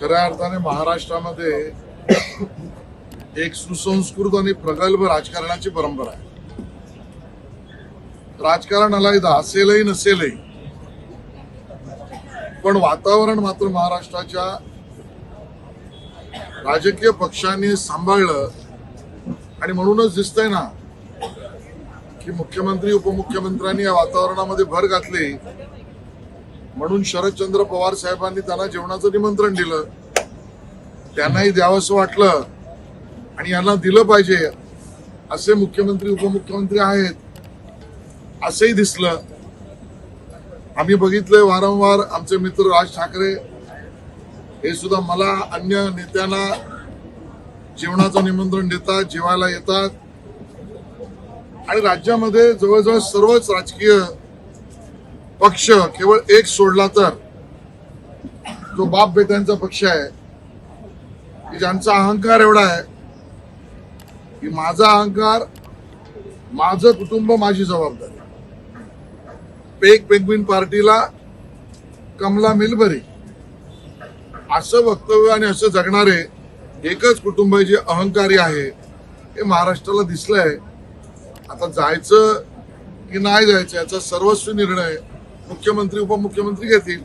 खऱ्या अर्थाने महाराष्ट्रामध्ये एक सुसंस्कृत आणि प्रगल्भ राजकारणाची परंपरा आहे. राजकारणाला इथं असेलही नसेलही पण वातावरण मात्र महाराष्ट्राच्या राजकीय पक्षांनी सांभाळलं आणि म्हणूनच दिसतंय ना की मुख्यमंत्री उपमुख्यमंत्र्यांनी या वातावरणामध्ये भर घातली. म्हणून शरदचंद्र पवार साहेबांनी त्यांना जेवणाचं निमंत्रण दिलं. त्यांनाही द्यावंसं वाटलं. आणि यांना दिलं पाहिजे. असे मुख्यमंत्री उपमुख्यमंत्री आहेत. असंही दिसलं. आम्ही बघितलंय वारंवार आमचे मित्र राज ठाकरे. हे सुद्धा मला अन्य नेत्यांना जेवणाचं निमंत्रण देतात जेवायला येतात. आणि राज्यामध्ये जवळजवळ सर्वच राजकीय पक्ष केवळ एक सोडला तर जो बाप बेट्यांचा पक्ष आहे की ज्यांचा अहंकार एवढा आहे की माझा अहंकार माझं कुटुंब माझी जबाबदारी. पेक पेंग्विन पार्टीला कमला मिलबरी असं वक्तव्य आणि असं जगणारे एकच कुटुंब आहे जे अहंकारी आहे हे महाराष्ट्राला दिसलंय. आता जायचं की नाही जायचं याचा सर्वस्वी निर्णय मुख्यमंत्री उपमुख्यमंत्री घेतील.